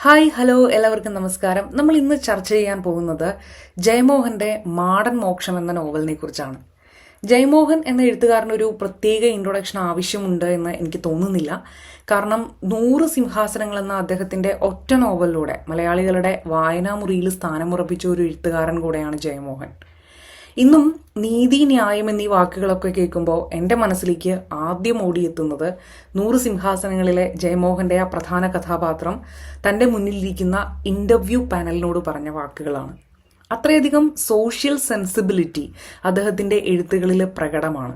Hi hello എല്ലാവർക്കും നമസ്കാരം. നമ്മൾ ഇന്ന് ചർച്ച ചെയ്യാൻ പോകുന്നത് ജയമോഹന്റെ മാടൻ മോക്ഷം എന്ന നോവലിനെ കുറിച്ചാണ്. ജയമോഹൻ എന്ന എഴുത്തുകാരന് ഒരു പ്രത്യേക ഇൻട്രൊഡക്ഷൻ ആവശ്യമുണ്ട് എന്ന് എനിക്ക് തോന്നുന്നില്ല. കാരണം നൂറ് സിംഹാസനങ്ങൾ എന്ന അദ്ദേഹത്തിന്റെ ഒറ്റ നോവലിലൂടെ മലയാളികളുടെ വായനാമുറിയിൽ സ്ഥാനമുറപ്പിച്ച ഒരു എഴുത്തുകാരൻ കൂടെയാണ് ജയമോഹൻ. ഇന്നും നീതി ന്യായം എന്നീ വാക്കുകളൊക്കെ കേൾക്കുമ്പോൾ എന്റെ മനസ്സിലേക്ക് ആദ്യം ഓടിയെത്തുന്നത് നൂറ് സിംഹാസനങ്ങളിലെ ജയമോഹന്റെ ആ പ്രധാന കഥാപാത്രം തന്റെ മുന്നിലിരിക്കുന്ന ഇന്റർവ്യൂ പാനലിനോട് പറഞ്ഞ വാക്കുകളാണ്. അത്രയധികം സോഷ്യൽ സെൻസിബിലിറ്റി അദ്ദേഹത്തിന്റെ എഴുത്തുകളിൽ പ്രകടമാണ്.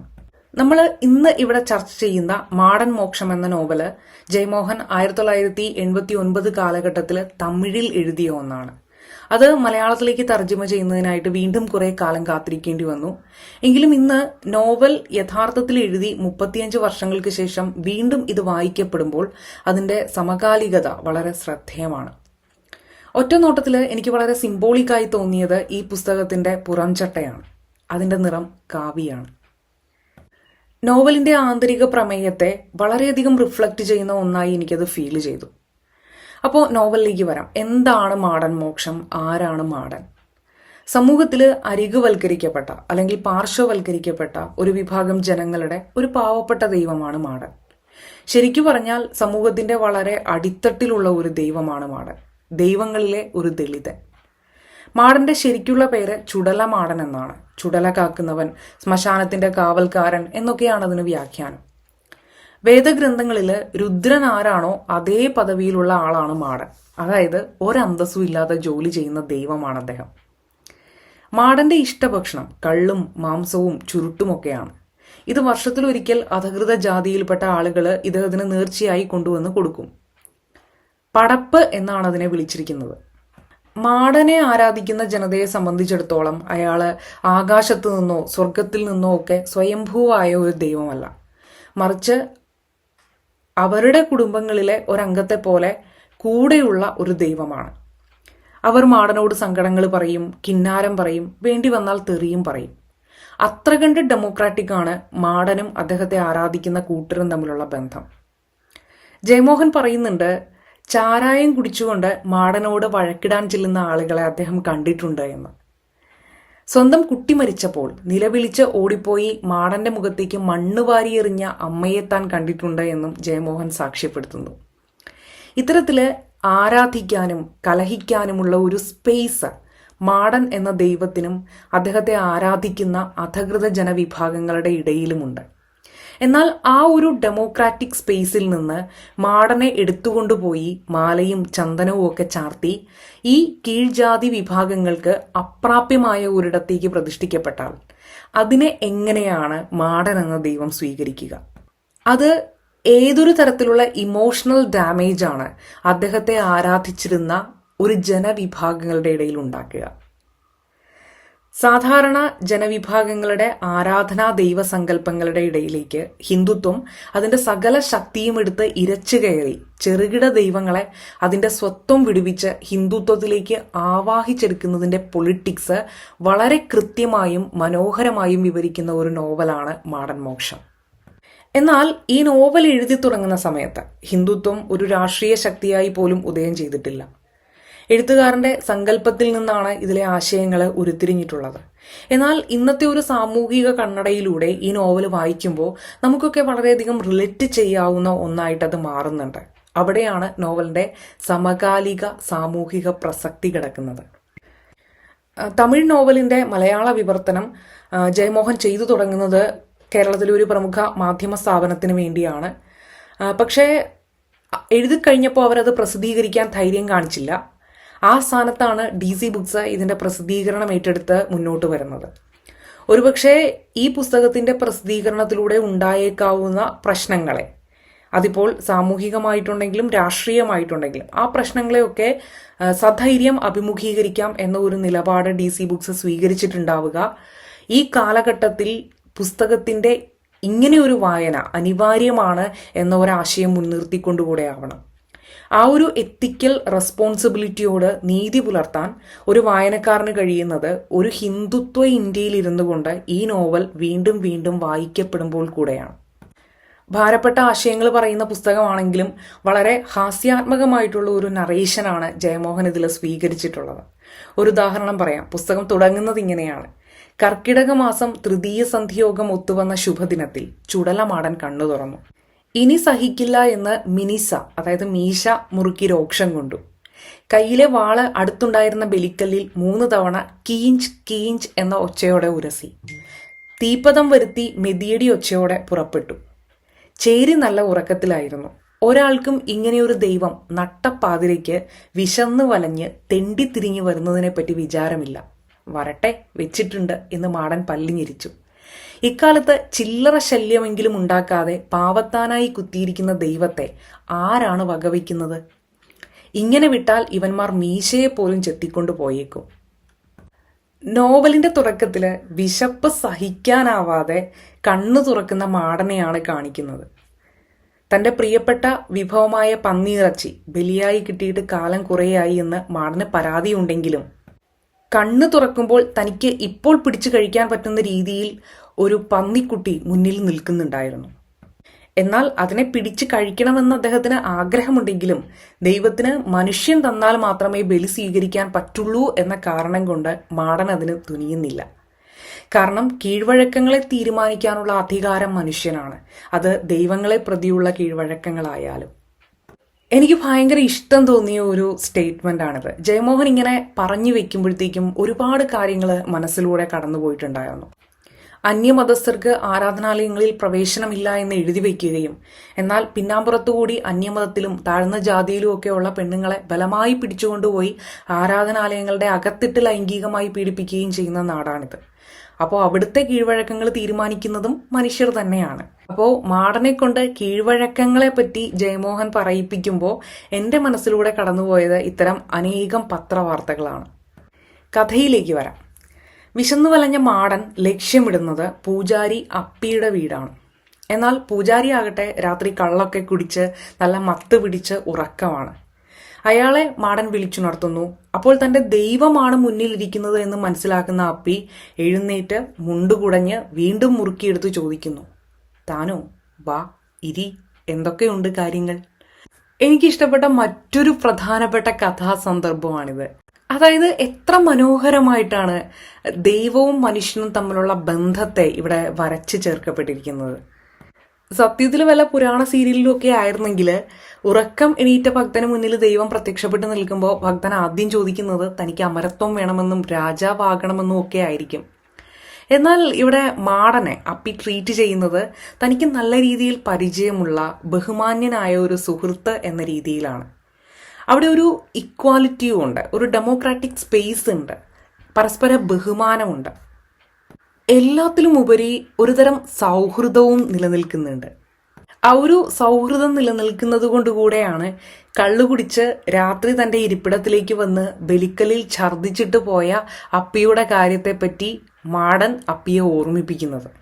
നമ്മൾ ഇന്ന് ഇവിടെ ചർച്ച ചെയ്യുന്ന മാടൻ മോക്ഷം എന്ന നോവൽ ജയമോഹൻ ആയിരത്തി തൊള്ളായിരത്തി എൺപത്തി ഒൻപത് കാലഘട്ടത്തിൽ തമിഴിൽ എഴുതിയ ഒന്നാണ്. അത് മലയാളത്തിലേക്ക് തർജമ ചെയ്യുന്നതിനായിട്ട് വീണ്ടും കുറെ കാലം കാത്തിരിക്കേണ്ടി വന്നു. എങ്കിലും ഇന്ന് നോവൽ യഥാർത്ഥത്തിൽ എഴുതി മുപ്പത്തിയഞ്ച് വർഷങ്ങൾക്ക് ശേഷം വീണ്ടും ഇത് വായിക്കപ്പെടുമ്പോൾ അതിന്റെ സമകാലികത വളരെ ശ്രദ്ധേയമാണ്. ഒറ്റ നോട്ടത്തിൽ എനിക്ക് വളരെ സിംബോളിക്കായി തോന്നിയത് ഈ പുസ്തകത്തിന്റെ പുറംചട്ടയാണ്. അതിന്റെ നിറം കാവിയാണ് നോവലിന്റെ ആന്തരിക പ്രമേയത്തെ വളരെയധികം റിഫ്ലക്റ്റ് ചെയ്യുന്ന ഒന്നായി എനിക്കത് ഫീൽ ചെയ്തു. അപ്പോൾ നോവലിലേക്ക് വരാം. എന്താണ് മാടൻ മോക്ഷം? ആരാണ് മാടൻ? സമൂഹത്തിൽ അരികുവൽക്കരിക്കപ്പെട്ട അല്ലെങ്കിൽ പാർശ്വവൽക്കരിക്കപ്പെട്ട ഒരു വിഭാഗം ജനങ്ങളുടെ ഒരു പാവപ്പെട്ട ദൈവമാണ് മാടൻ. ശരിക്കു പറഞ്ഞാൽ സമൂഹത്തിന്റെ വളരെ അടിത്തട്ടിലുള്ള ഒരു ദൈവമാണ് മാടൻ. ദൈവങ്ങളിലെ ഒരു ദളിതൻ. മാടന്റെ ശരിക്കുള്ള പേര് ചുടല മാടൻ എന്നാണ്. ചുടല കാക്കുന്നവൻ ശ്മശാനത്തിന്റെ കാവൽക്കാരൻ എന്നൊക്കെയാണ് അതിന് വ്യാഖ്യാനം. വേദഗ്രന്ഥങ്ങളിൽ രുദ്രൻ ആരാണോ അതേ പദവിയിലുള്ള ആളാണ് മാടൻ. അതായത് ഒരന്തസ്സും ഇല്ലാതെ ജോലി ചെയ്യുന്ന ദൈവമാണ് അദ്ദേഹം. മാടന്റെ ഇഷ്ടഭക്ഷണം കള്ളും മാംസവും ചുരുട്ടുമൊക്കെയാണ്. ഇത് വർഷത്തിലൊരിക്കൽ അധകൃത ജാതിയിൽപ്പെട്ട ആളുകൾ ഇദ്ദേഹത്തിന് നേർച്ചയായി കൊണ്ടുവന്ന് കൊടുക്കും. പടപ്പ് എന്നാണ് അതിനെ വിളിച്ചിരിക്കുന്നത്. മാടനെ ആരാധിക്കുന്ന ജനതയെ സംബന്ധിച്ചിടത്തോളം അയാൾ ആകാശത്തു നിന്നോ സ്വർഗത്തിൽ നിന്നോ ഒക്കെ സ്വയംഭൂവായ ഒരു ദൈവമല്ല. മറിച്ച് അവരുടെ കുടുംബങ്ങളിലെ ഒരംഗത്തെ പോലെ കൂടെയുള്ള ഒരു ദൈവമാണ്. അവർ മാടനോട് സങ്കടങ്ങൾ പറയും കിന്നാരം പറയും വേണ്ടി വന്നാൽ തെറിയും പറയും. അത്ര കണ്ട് ഡെമോക്രാറ്റിക് ആണ് മാടനും അദ്ദേഹത്തെ ആരാധിക്കുന്ന കൂട്ടരും തമ്മിലുള്ള ബന്ധം. ജയമോഹൻ പറയുന്നുണ്ട് ചാരായം കുടിച്ചുകൊണ്ട് മാടനോട് വഴക്കിടാൻ ചെല്ലുന്ന ആളുകളെ അദ്ദേഹം കണ്ടിട്ടുണ്ട് എന്ന്. സ്വന്തം കുട്ടി മരിച്ചപ്പോൾ നിലവിളിച്ച് ഓടിപ്പോയി മാടന്റെ മുഖത്തേക്ക് മണ്ണ് വാരിയെറിഞ്ഞ അമ്മയെ താൻ കണ്ടിട്ടുണ്ട് എന്നും ജയമോഹൻ സാക്ഷ്യപ്പെടുത്തുന്നു. ഇത്തരത്തിൽ ആരാധിക്കാനും കലഹിക്കാനുമുള്ള ഒരു സ്പേസ് മാടൻ എന്ന ദൈവത്തിനും അദ്ദേഹത്തെ ആരാധിക്കുന്ന അധകൃത ജനവിഭാഗങ്ങളുടെ ഇടയിലുമുണ്ട്. എന്നാൽ ആ ഒരു ഡെമോക്രാറ്റിക് സ്പേസിൽ നിന്ന് മാടനെ എടുത്തുകൊണ്ടുപോയി മാലയും ചന്ദനവും ഒക്കെ ചാർത്തി ഈ കീഴ്ജാതി വിഭാഗങ്ങൾക്ക് അപ്രാപ്യമായ ഒരിടത്തേക്ക് പ്രതിഷ്ഠിക്കപ്പെട്ടാൽ അതിനെ എങ്ങനെയാണ് മാടൻ എന്ന ദൈവം സ്വീകരിക്കുക? അത് ഏതൊരു തരത്തിലുള്ള ഇമോഷണൽ ഡാമേജ് അദ്ദേഹത്തെ ആരാധിച്ചിരുന്ന ഒരു ജനവിഭാഗങ്ങളുടെ ഇടയിൽ ഉണ്ടാക്കുക. സാധാരണ ജനവിഭാഗങ്ങളുടെ ആരാധനാ ദൈവസങ്കല്പങ്ങളുടെ ഇടയിലേക്ക് ഹിന്ദുത്വം അതിന്റെ സകല ശക്തിയും എടുത്ത് ഇരച്ചു കയറി ചെറുകിട ദൈവങ്ങളെ അതിന്റെ സ്വത്വം വിടുവിച്ച് ഹിന്ദുത്വത്തിലേക്ക് ആവാഹിച്ചെടുക്കുന്നതിന്റെ പൊളിറ്റിക്സ് വളരെ കൃത്യമായും മനോഹരമായും വിവരിക്കുന്ന ഒരു നോവലാണ് മാടൻ മോക്ഷം. എന്നാൽ ഈ നോവൽ എഴുതി തുടങ്ങുന്ന സമയത്ത് ഹിന്ദുത്വം ഒരു രാഷ്ട്രീയ ശക്തിയായി പോലും ഉദയം ചെയ്തിട്ടില്ല. എഴുത്തുകാരന്റെ സങ്കല്പത്തിൽ നിന്നാണ് ഇതിലെ ആശയങ്ങൾ ഉരുത്തിരിഞ്ഞിട്ടുള്ളത്. എന്നാൽ ഇന്നത്തെ ഒരു സാമൂഹിക കണ്ണടയിലൂടെ ഈ നോവൽ വായിക്കുമ്പോൾ നമുക്കൊക്കെ വളരെയധികം റിലേറ്റ് ചെയ്യാവുന്ന ഒന്നായിട്ട് അത് മാറുന്നുണ്ട്. അവിടെയാണ് നോവലിന്റെ സമകാലിക സാമൂഹിക പ്രസക്തി കിടക്കുന്നത്. തമിഴ് നോവലിന്റെ മലയാള വിവർത്തനം ജയമോഹൻ ചെയ്തു തുടങ്ങുന്നത് കേരളത്തിലെ ഒരു പ്രമുഖ മാധ്യമ സ്ഥാപനത്തിന് വേണ്ടിയാണ്. പക്ഷേ എഴുതി കഴിഞ്ഞപ്പോൾ അവരത് പ്രസിദ്ധീകരിക്കാൻ ധൈര്യം കാണിച്ചില്ല. ആ സ്ഥാനത്താണ് ഡി സി ബുക്സ് ഇതിന്റെ പ്രസിദ്ധീകരണം ഏറ്റെടുത്ത് മുന്നോട്ട് വരുന്നത്. ഒരുപക്ഷെ ഈ പുസ്തകത്തിന്റെ പ്രസിദ്ധീകരണത്തിലൂടെ ഉണ്ടായേക്കാവുന്ന പ്രശ്നങ്ങളെ അതിപ്പോൾ സാമൂഹികമായിട്ടുണ്ടെങ്കിലും രാഷ്ട്രീയമായിട്ടുണ്ടെങ്കിലും ആ പ്രശ്നങ്ങളെയൊക്കെ സധൈര്യം അഭിമുഖീകരിക്കാം എന്ന ഒരു നിലപാട് ഡി സി ബുക്സ് സ്വീകരിച്ചിട്ടുണ്ടാവുക. ഈ കാലഘട്ടത്തിൽ പുസ്തകത്തിന്റെ ഇങ്ങനെ ഒരു വായന അനിവാര്യമാണ് എന്ന ഒരാശയം മുൻനിർത്തിക്കൊണ്ടുകൂടെ ആവണം. ആ ഒരു എത്തിക്കൽ റെസ്പോൺസിബിലിറ്റിയോട് നീതി പുലർത്താൻ ഒരു വായനക്കാരന് കഴിയുന്നത് ഒരു ഹിന്ദുത്വ ഇന്ത്യയിൽ ഇരുന്നു കൊണ്ട് ഈ നോവൽ വീണ്ടും വീണ്ടും വായിക്കപ്പെടുമ്പോൾ കൂടെയാണ്. ഭാരപ്പെട്ട ആശയങ്ങൾ പറയുന്ന പുസ്തകമാണെങ്കിലും വളരെ ഹാസ്യാത്മകമായിട്ടുള്ള ഒരു നറേഷനാണ് ജയമോഹൻ ഇതിൽ സ്വീകരിച്ചിട്ടുള്ളത്. ഒരു ഉദാഹരണം പറയാം. പുസ്തകം തുടങ്ങുന്നത് ഇങ്ങനെയാണ്. കർക്കിടക മാസം തൃതീയ സന്ധിയോഗം ഒത്തുവന്ന ശുഭദിനത്തിൽ ചുടലമാടൻ കണ്ണു തുറന്നു. ഇനി സഹിക്കില്ല എന്ന് മിനിസ അതായത് മീശ മുറുക്കി രോക്ഷം കൊണ്ടു. കയ്യിലെ വാൾ അടുത്തുണ്ടായിരുന്ന ബലിക്കല്ലിൽ മൂന്ന് തവണ കീഞ്ച് കീഞ്ച് എന്ന ഒച്ചയോടെ ഉരസി. തീപ്പതം വരുത്തി മെതിയടി ഒച്ചയോടെ പുറപ്പെട്ടു. ചേരി നല്ല ഉറക്കത്തിലായിരുന്നു. ഒരാൾക്കും ഇങ്ങനെയൊരു ദൈവം നട്ടപ്പാതിരയ്ക്ക് വിശന്ന് വലഞ്ഞ് തെണ്ടിത്തിരിഞ്ഞു വരുന്നതിനെപ്പറ്റി വിചാരമില്ല. വരട്ടെ വെച്ചിട്ടുണ്ട് എന്ന് മാടൻ പല്ലിഞ്ഞിരിച്ചു. ഇക്കാലത്ത് ചില്ലറ ശല്യമെങ്കിലും ഉണ്ടാക്കാതെ പാവത്താനായി കുത്തിയിരിക്കുന്ന ദൈവത്തെ ആരാണ് വകവയ്ക്കുന്നത് ഇങ്ങനെ വിട്ടാൽ ഇവന്മാർ മീശയെ പോലും ചെത്തിക്കൊണ്ടു പോയേക്കും. നോവലിന്റെ തുടക്കത്തിൽ വിശപ്പ് സഹിക്കാനാവാതെ കണ്ണു തുറക്കുന്ന മാടനെയാണ് കാണിക്കുന്നത്. തന്റെ പ്രിയപ്പെട്ട വിഭവമായ പന്നിയിറച്ചി ബലിയായി കിട്ടിയിട്ട് കാലം കുറേയായി എന്ന് മാടന് പരാതിയുണ്ടെങ്കിലും കണ്ണ് തുറക്കുമ്പോൾ തനിക്ക് ഇപ്പോൾ പിടിച്ചു കഴിക്കാൻ പറ്റുന്ന രീതിയിൽ ഒരു പന്നിക്കുട്ടി മുന്നിൽ നിൽക്കുന്നുണ്ടായിരുന്നു. എന്നാൽ അതിനെ പിടിച്ചു കഴിക്കണമെന്ന് അദ്ദേഹത്തിന് ആഗ്രഹമുണ്ടെങ്കിലും ദൈവത്തിന് മനുഷ്യൻ തന്നാൽ മാത്രമേ ബലി സ്വീകരിക്കാൻ പറ്റുള്ളൂ എന്ന കാരണം കൊണ്ട് മാടൻ അതിന് തുനിയുന്നില്ല. കാരണം കീഴ്വഴക്കങ്ങളെ തീരുമാനിക്കാനുള്ള അധികാരം മനുഷ്യനാണ്. അത് ദൈവങ്ങളെ പ്രതിയുള്ള കീഴ്വഴക്കങ്ങളായാലും. എനിക്ക് ഭയങ്കര ഇഷ്ടം തോന്നിയ ഒരു സ്റ്റേറ്റ്മെന്റ് ആണിത്. ജയമോഹൻ ഇങ്ങനെ പറഞ്ഞു വെക്കുമ്പോഴത്തേക്കും ഒരുപാട് കാര്യങ്ങൾ മനസ്സിലൂടെ കടന്നുപോയിട്ടുണ്ടായിരുന്നു. അന്യമതസ്ഥർക്ക് ആരാധനാലയങ്ങളിൽ പ്രവേശനമില്ല എന്ന് എഴുതി വയ്ക്കുകയും. എന്നാൽ പിന്നാമ്പുറത്തുകൂടി അന്യമതത്തിലും താഴ്ന്ന ജാതിയിലുമൊക്കെയുള്ള പെണ്ണുങ്ങളെ ബലമായി പിടിച്ചുകൊണ്ടുപോയി ആരാധനാലയങ്ങളുടെ അകത്തിട്ട് ലൈംഗികമായി പീഡിപ്പിക്കുകയും ചെയ്യുന്ന നാടാണിത്. അപ്പോൾ അവിടുത്തെ കീഴ്വഴക്കങ്ങൾ തീരുമാനിക്കുന്നതും മനുഷ്യർ തന്നെയാണ്. അപ്പോൾ മാടനെ കൊണ്ട് കീഴ്വഴക്കങ്ങളെ പറ്റി ജയമോഹൻ പറയിപ്പിക്കുമ്പോൾ എന്റെ മനസ്സിലൂടെ കടന്നുപോയത് ഇത്തരം അനേകം പത്രവാർത്തകളാണ്. കഥയിലേക്ക് വരാം. വിശന്നു വലഞ്ഞ മാടൻ ലക്ഷ്യമിടുന്നത് പൂജാരി അപ്പിയുടെ വീടാണ്. എന്നാൽ പൂജാരി ആകട്ടെ രാത്രി കള്ളൊക്കെ കുടിച്ച് നല്ല മത്ത് പിടിച്ച് ഉറക്കമാണ്. അയാളെ മാടൻ വിളിച്ചുണർത്തുന്നു. അപ്പോൾ തന്റെ ദൈവമാണ് മുന്നിലിരിക്കുന്നത് എന്ന് മനസ്സിലാക്കുന്ന അപ്പി എഴുന്നേറ്റ് മുണ്ടുകുടഞ്ഞ് വീണ്ടും മുറുക്കിയെടുത്ത് ചോദിക്കുന്നു. താനോ വാ ഇരി എന്തൊക്കെയുണ്ട് കാര്യങ്ങൾ? എനിക്കിഷ്ടപ്പെട്ട മറ്റൊരു പ്രധാനപ്പെട്ട കഥാസന്ദർഭമാണിത്. അതായത് എത്ര മനോഹരമായിട്ടാണ് ദൈവവും മനുഷ്യനും തമ്മിലുള്ള ബന്ധത്തെ ഇവിടെ വരച്ചു ചേർക്കപ്പെട്ടിരിക്കുന്നത്. സത്യത്തിൽ വല്ല പുരാണ സീരിയലിലും ഒക്കെ ആയിരുന്നെങ്കിൽ ഉറക്കം എണീറ്റ ഭക്തന് മുന്നിൽ ദൈവം പ്രത്യക്ഷപ്പെട്ട് നിൽക്കുമ്പോൾ ഭക്തൻ ആദ്യം ചോദിക്കുന്നത് തനിക്ക് അമരത്വം വേണമെന്നും രാജാവാകണമെന്നും ഒക്കെ ആയിരിക്കും. എന്നാൽ ഇവിടെ മാടനെ അപ്പി ട്രീറ്റ് ചെയ്യുന്നത് തനിക്ക് നല്ല രീതിയിൽ പരിചയമുള്ള ബഹുമാന്യനായ ഒരു സുഹൃത്ത് എന്ന രീതിയിലാണ്. അവിടെ ഒരു ഇക്വാലിറ്റിയും ഉണ്ട് ഒരു ഡെമോക്രാറ്റിക് സ്പേസ് ഉണ്ട് പരസ്പര ബഹുമാനമുണ്ട്. എല്ലാത്തിലും ഉപരി ഒരുതരം സൗഹൃദവും നിലനിൽക്കുന്നുണ്ട്. ആ ഒരു സൗഹൃദം നിലനിൽക്കുന്നത് കൊണ്ടുകൂടെയാണ് കള്ളുകുടിച്ച് രാത്രി തന്റെ ഇരിപ്പിടത്തിലേക്ക് വന്ന് ബലിക്കലിൽ ഛർദ്ദിച്ചിട്ട് പോയ അപ്പിയുടെ കാര്യത്തെപ്പറ്റി മാടൻ അപ്പിയെ ഓർമ്മിപ്പിക്കുന്നത്.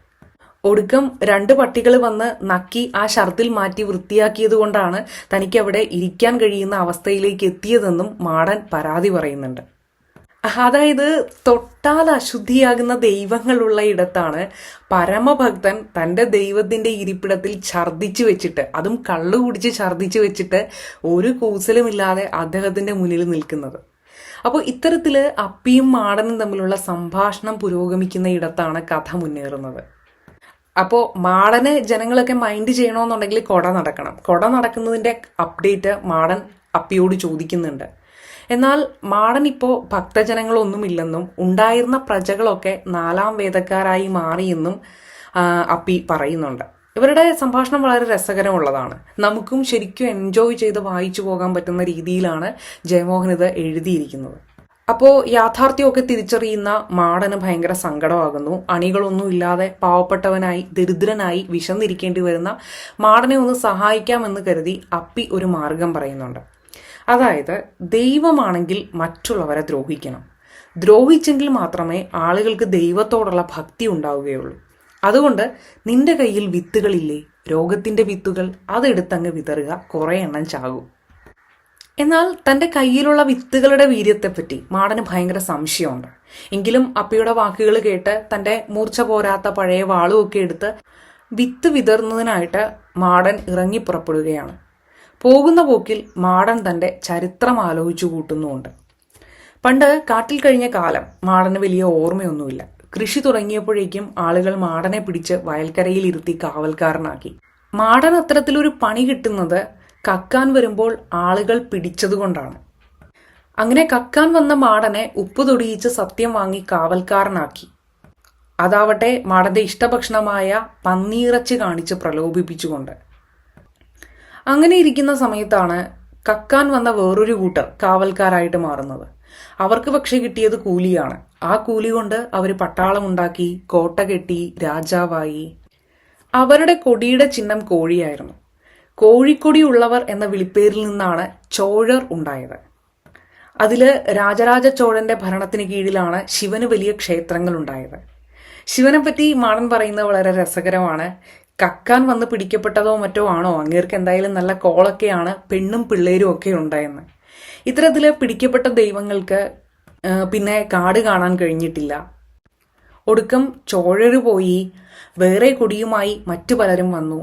ഒടുക്കം രണ്ട് പട്ടികൾ വന്ന് നക്കി ആ ഷർത്തിൽ മാറ്റി വൃത്തിയാക്കിയത് കൊണ്ടാണ് തനിക്ക് അവിടെ ഇരിക്കാൻ കഴിയുന്ന അവസ്ഥയിലേക്ക് എത്തിയതെന്നും മാടൻ പരാതി പറയുന്നുണ്ട്. അതായത് തൊട്ടാൽ അശുദ്ധിയാകുന്ന ദൈവങ്ങളുള്ള ഇടത്താണ് പരമഭക്തൻ തന്റെ ദൈവത്തിന്റെ ഇരിപ്പിടത്തിൽ ഛർദ്ദിച്ചു വെച്ചിട്ട് അതും കള്ളു കുടിച്ച് ഛർദ്ദിച്ചു വെച്ചിട്ട് ഒരു കൂസലുമില്ലാതെ അദ്ദേഹത്തിന്റെ മുന്നിൽ നിൽക്കുന്നത്. അപ്പോൾ ഇത്തരത്തിൽ അപ്പിയും മാടനും തമ്മിലുള്ള സംഭാഷണം പുരോഗമിക്കുന്ന ഇടത്താണ് കഥ മുന്നേറുന്നത്. അപ്പോൾ മാടന് ജനങ്ങളൊക്കെ മൈൻഡ് ചെയ്യണമെന്നുണ്ടെങ്കിൽ കൊട നടക്കണം. കൊട നടക്കുന്നതിന്റെ അപ്ഡേറ്റ് മാടൻ അപ്പിയോട് ചോദിക്കുന്നുണ്ട്. എന്നാൽ മാടൻ ഇപ്പോൾ ഭക്തജനങ്ങളൊന്നുമില്ലെന്നും ഉണ്ടായിരുന്ന പ്രജകളൊക്കെ നാലാം വേദക്കാരായി മാറിയെന്നും അപ്പി പറയുന്നുണ്ട്. ഇവരുടെ സംഭാഷണം വളരെ രസകരമുള്ളതാണ്. നമുക്കും ശരിക്കും എൻജോയ് ചെയ്ത് വായിച്ചു പോകാൻ പറ്റുന്ന രീതിയിലാണ് ജയമോഹൻ ഇത് എഴുതിയിരിക്കുന്നത്. അപ്പോൾ യാഥാർത്ഥ്യമൊക്കെ തിരിച്ചറിയുന്ന മാടന് ഭയങ്കര സങ്കടമാകുന്നു. അണികളൊന്നും ഇല്ലാതെ പാവപ്പെട്ടവനായി ദരിദ്രനായി വിശന്നിരിക്കേണ്ടി വരുന്ന മാടനെ ഒന്ന് സഹായിക്കാമെന്ന് കരുതി അപ്പി ഒരു മാർഗം പറയുന്നുണ്ട്. അതായത് ദൈവമാണെങ്കിൽ മറ്റുള്ളവരെ ദ്രോഹിക്കണം. ദ്രോഹിച്ചെങ്കിൽ മാത്രമേ ആളുകൾക്ക് ദൈവത്തോടുള്ള ഭക്തി ഉണ്ടാവുകയുള്ളൂ. അതുകൊണ്ട് നിന്റെ കയ്യിൽ വിത്തുകളില്ലേ? രോഗത്തിന്റെ വിത്തുകൾ അതെടുത്തങ്ങ് വിതറുക കുറെ എണ്ണം ചാകും. എന്നാൽ തന്റെ കയ്യിലുള്ള വിത്തുകളുടെ വീര്യത്തെപ്പറ്റി മാടന് ഭയങ്കര സംശയമുണ്ട്. എങ്കിലും അപ്പിയുടെ വാക്കുകൾ കേട്ട് തന്റെ മൂർച്ച പോരാത്ത പഴയ വാളുമൊക്കെ എടുത്ത് വിത്ത് വിതറുന്നതിനായിട്ട് മാടൻ ഇറങ്ങി പുറപ്പെടുകയാണ്. പോകുന്ന പോക്കിൽ മാടൻ തന്റെ ചരിത്രം ആലോചിച്ചു കൂട്ടുന്നുമുണ്ട്. പണ്ട് കാട്ടിൽ കഴിഞ്ഞ കാലം മാടന് വലിയ ഓർമ്മയൊന്നുമില്ല. കൃഷി തുടങ്ങിയപ്പോഴേക്കും ആളുകൾ മാടനെ പിടിച്ച് വയൽക്കരയിൽ ഇരുത്തി കാവൽക്കാരനാക്കി. മാടൻ അത്തരത്തിലൊരു പണി കിട്ടുന്നത് കക്കാൻ വരുമ്പോൾ ആളുകൾ പിടിച്ചതുകൊണ്ടാണ്. അങ്ങനെ കക്കാൻ വന്ന മാടനെ ഉപ്പ് തൊടിയിച്ച് സത്യം വാങ്ങി കാവൽക്കാരനാക്കി. അതാവട്ടെ മാടന്റെ ഇഷ്ടഭക്ഷണമായ പന്നീറച്ചി കാണിച്ച് പ്രലോഭിപ്പിച്ചുകൊണ്ട്. അങ്ങനെ ഇരിക്കുന്ന സമയത്താണ് കക്കാൻ വന്ന വേറൊരു കൂട്ടർ കാവൽക്കാരായിട്ട് മാറുന്നത്. അവർക്ക് പക്ഷെ കിട്ടിയത് കൂലിയാണ്. ആ കൂലി കൊണ്ട് അവർ പട്ടാളമുണ്ടാക്കി കോട്ട കെട്ടി രാജാവായി. അവരുടെ കൊടിയുടെ ചിഹ്നം കോഴിയായിരുന്നു. കോഴിക്കൊടി ഉള്ളവർ എന്ന വിളിപ്പേരിൽ നിന്നാണ് ചോഴർ ഉണ്ടായത്. അതിൽ രാജരാജ ചോഴന്റെ ഭരണത്തിന് കീഴിലാണ് ശിവന് വലിയ ക്ഷേത്രങ്ങൾ ഉണ്ടായത്. ശിവനെ പറ്റി മാടൻ പറയുന്നത് വളരെ രസകരമാണ്. കക്കാൻ വന്ന് പിടിക്കപ്പെട്ടതോ മറ്റോ ആണോ? അങ്ങേർക്ക് എന്തായാലും നല്ല കോളൊക്കെയാണ് പെണ്ണും പിള്ളേരും ഒക്കെ ഉണ്ടായെന്ന്. ഇത്തരത്തിൽ പിടിക്കപ്പെട്ട ദൈവങ്ങൾക്ക് പിന്നെ കാട് കാണാൻ കഴിഞ്ഞിട്ടില്ല. ഒടുക്കം ചോഴര് പോയി വേറെ കൊടിയുമായി മറ്റു പലരും വന്നു.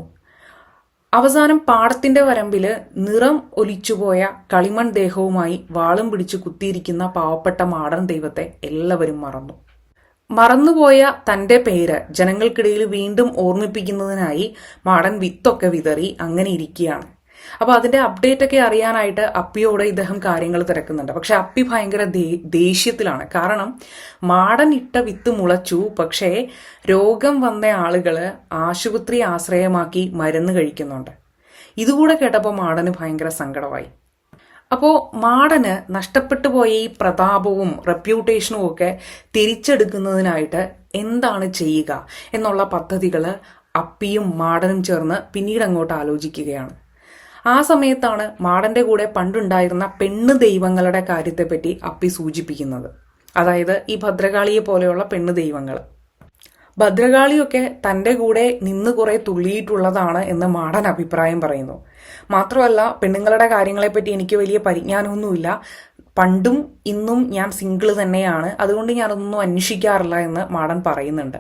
അവസാനം പാടത്തിന്റെ വരമ്പിൽ നിറം ഒലിച്ചുപോയ കളിമൺ ദേഹവുമായി വാളും പിടിച്ച് കുത്തിയിരിക്കുന്ന പാവപ്പെട്ട മാടൻ ദൈവത്തെ എല്ലാവരും മറന്നു. മറന്നുപോയ തന്റെ പേര് ജനങ്ങൾക്കിടയിൽ വീണ്ടും ഓർമ്മിപ്പിക്കുന്നതിനായി മാടൻ വിത്തൊക്കെ വിതറി അങ്ങനെ ഇരിക്കുകയാണ്. അപ്പൊ അതിന്റെ അപ്ഡേറ്റ് ഒക്കെ അറിയാനായിട്ട് അപ്പിയോട് ഇദ്ദേഹം കാര്യങ്ങൾ തിരക്കുന്നുണ്ട്. പക്ഷെ അപ്പി ഭയങ്കര ദേഷ്യത്തിലാണ്. കാരണം മാടൻ ഇട്ട വിത്ത് മുളച്ചു. പക്ഷേ രോഗം വന്ന ആളുകൾ ആശുപത്രി ആശ്രയമാക്കി മരുന്ന് കഴിക്കുന്നുണ്ട്. ഇതുകൂടെ കേട്ടപ്പോൾ മാടന് ഭയങ്കര സങ്കടമായി. അപ്പോൾ മാടന് നഷ്ടപ്പെട്ടു പോയ ഈ പ്രതാപവും റെപ്യൂട്ടേഷനും ഒക്കെ തിരിച്ചെടുക്കുന്നതിനായിട്ട് എന്താണ് ചെയ്യുക എന്നുള്ള പദ്ധതികൾ അപ്പിയും മാടനും ചേർന്ന് പിന്നീട് അങ്ങോട്ട് ആലോചിക്കുകയാണ്. ആ സമയത്താണ് മാടന്റെ കൂടെ പണ്ടുണ്ടായിരുന്ന പെണ്ണ് ദൈവങ്ങളുടെ കാര്യത്തെപ്പറ്റി അപ്പി സൂചിപ്പിക്കുന്നത്. അതായത് ഈ ഭദ്രകാളിയെ പോലെയുള്ള പെണ്ണ് ദൈവങ്ങൾ ഭദ്രകാളിയൊക്കെ തന്റെ കൂടെ നിന്ന് കുറെ തുള്ളിയിട്ടുള്ളതാണ് എന്ന് മാടൻ അഭിപ്രായം പറയുന്നു. മാത്രമല്ല പെണ്ണുങ്ങളുടെ കാര്യങ്ങളെപ്പറ്റി എനിക്ക് വലിയ പരിജ്ഞാനമൊന്നുമില്ല. പണ്ടും ഇന്നും ഞാൻ സിംഗിൾ തന്നെയാണ്. അതുകൊണ്ട് ഞാനൊന്നും അന്വേഷിക്കാറില്ല എന്ന് മാടൻ പറയുന്നുണ്ട്.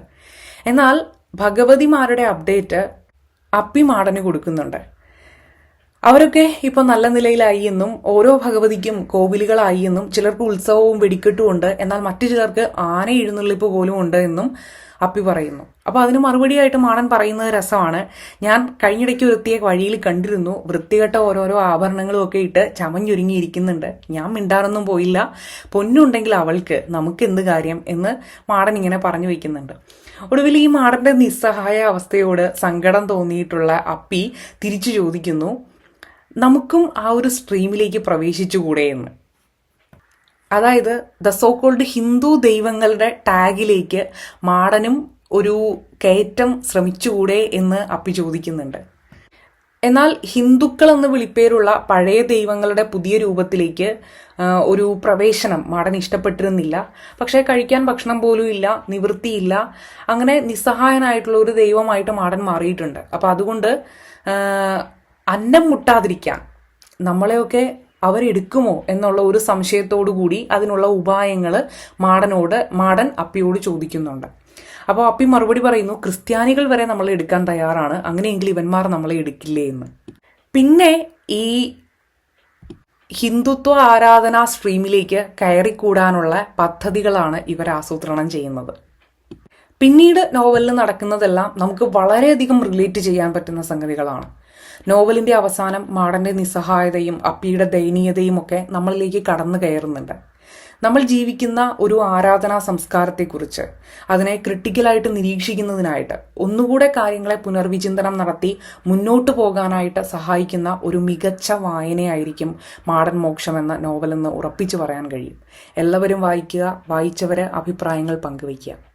എന്നാൽ ഭഗവതിമാരുടെ അപ്ഡേറ്റ് അപ്പി മാടന് കൊടുക്കുന്നുണ്ട്. അവരൊക്കെ ഇപ്പൊ നല്ല നിലയിലായി എന്നും ഓരോ ഭഗവതിക്കും കോവിലുകളായി എന്നും ചിലർക്ക് ഉത്സവവും വെടിക്കെട്ടും ഉണ്ട്. എന്നാൽ മറ്റു ചിലർക്ക് ആന എഴുന്നള്ളിപ്പ് പോലും ഉണ്ട് എന്നും അപ്പി പറയുന്നു. അപ്പൊ അതിന് മറുപടിയായിട്ട് മാണൻ പറയുന്നത് രസമാണ്. ഞാൻ കഴിഞ്ഞിടയ്ക്ക് വൃത്തിയെ വഴിയിൽ കണ്ടിരുന്നു. വൃത്തികെട്ട ഓരോരോ ആഭരണങ്ങളും ഒക്കെ ഇട്ട് ചമഞ്ഞൊരുങ്ങിയിരിക്കുന്നുണ്ട്. ഞാൻ മിണ്ടാറൊന്നും പോയില്ല. പൊന്നുണ്ടെങ്കിൽ അവൾക്ക് നമുക്ക് എന്ത് കാര്യം എന്ന് മാടൻ ഇങ്ങനെ പറഞ്ഞു വയ്ക്കുന്നുണ്ട് ഒടുവിൽ ഈ മാടന്റെ നിസ്സഹായ അവസ്ഥയോട് സങ്കടം തോന്നിയിട്ടുള്ള അപ്പി തിരിച്ചു ചോദിക്കുന്നു. നമുക്കും ആ ഒരു സ്ട്രീമിലേക്ക് പ്രവേശിച്ചുകൂടെ എന്ന്. അതായത് ദ സോ കോൾഡ് ഹിന്ദു ദൈവങ്ങളുടെ ടാഗിലേക്ക് മാടനും ഒരു കയറ്റം ശ്രമിച്ചുകൂടെ എന്ന് അപ്പി ചോദിക്കുന്നുണ്ട്. എന്നാൽ ഹിന്ദുക്കൾ എന്ന് വിളിപ്പേരുള്ള പഴയ ദൈവങ്ങളുടെ പുതിയ രൂപത്തിലേക്ക് ഒരു പ്രവേശനം മാടൻ ഇഷ്ടപ്പെട്ടിരുന്നില്ല. പക്ഷേ കഴിക്കാൻ ഭക്ഷണം പോലും ഇല്ല നിവൃത്തിയില്ല അങ്ങനെ നിസ്സഹായനായിട്ടുള്ള ഒരു ദൈവമായിട്ട് മാടൻ മാറിയിട്ടുണ്ട്. അപ്പം അതുകൊണ്ട് അന്നം മുട്ടാതിരിക്കാൻ നമ്മളെയൊക്കെ അവരെടുക്കുമോ എന്നുള്ള ഒരു സംശയത്തോടു കൂടി അതിനുള്ള ഉപായങ്ങൾ മാടനോട് മാടൻ അപ്പിയോട് ചോദിക്കുന്നുണ്ട്. അപ്പോൾ അപ്പി മറുപടി പറയുന്നു ക്രിസ്ത്യാനികൾ വരെ നമ്മളെ എടുക്കാൻ തയ്യാറാണ്. അങ്ങനെയെങ്കിൽ ഇവന്മാർ നമ്മളെ എടുക്കില്ലേ എന്ന്. പിന്നെ ഈ ഹിന്ദുത്വ ആരാധന സ്ട്രീമിലേക്ക് കയറിക്കൂടാനുള്ള പദ്ധതികളാണ് ഇവർ ആസൂത്രണം ചെയ്യുന്നത്. പിന്നീട് നോവലിൽ നടക്കുന്നതെല്ലാം നമുക്ക് വളരെയധികം റിലേറ്റ് ചെയ്യാൻ പറ്റുന്ന സംഗതികളാണ്. നോവലിന്റെ അവസാനം മാടന്റെ നിസ്സഹായതയും അപ്പിയുടെ ദയനീയതയും ഒക്കെ നമ്മളിലേക്ക് കടന്നു കയറുന്നുണ്ട്. നമ്മൾ ജീവിക്കുന്ന ഒരു ആരാധനാ സംസ്കാരത്തെക്കുറിച്ച് അതിനെ ക്രിട്ടിക്കലായിട്ട് നിരീക്ഷിക്കുന്നതിനായിട്ട് ഒന്നുകൂടെ കാര്യങ്ങളെ പുനർവിചിന്തനം നടത്തി മുന്നോട്ട് പോകാനായിട്ട് സഹായിക്കുന്ന ഒരു മികച്ച വായനയായിരിക്കും മാടൻ മോക്ഷം എന്ന നോവലെന്ന് ഉറപ്പിച്ചു പറയാൻ കഴിയും. എല്ലാവരും വായിക്കുക വായിച്ചവരെ അഭിപ്രായങ്ങൾ പങ്കുവയ്ക്കുക.